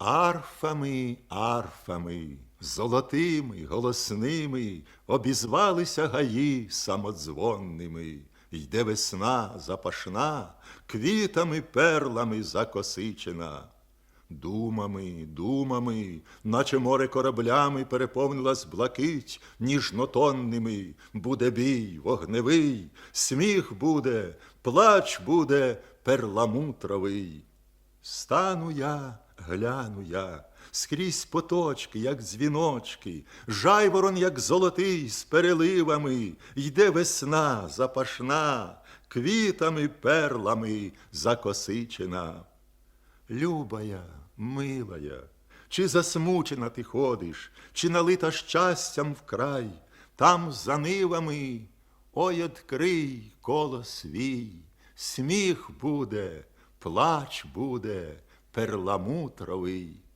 Арфами, арфами, золотими, голосними обізвалися гаї самодзвонними. Йде весна запашна, квітами, перлами закосичена. Думами, думами, наче море кораблями переповнилась блакить ніжнотонними, буде бій вогневий, сміх буде, плач буде перламутровий. Стану я, гляну я, скрізь поточки, як дзвіночки, жайворон, як золотий, з переливами, йде весна запашна, квітами, перлами закосичена. Любая, милая, чи засмучена ти ходиш, чи налита щастям вкрай, там за нивами, ой, открий коло свій, сміх буде, плач буде, перламутровий.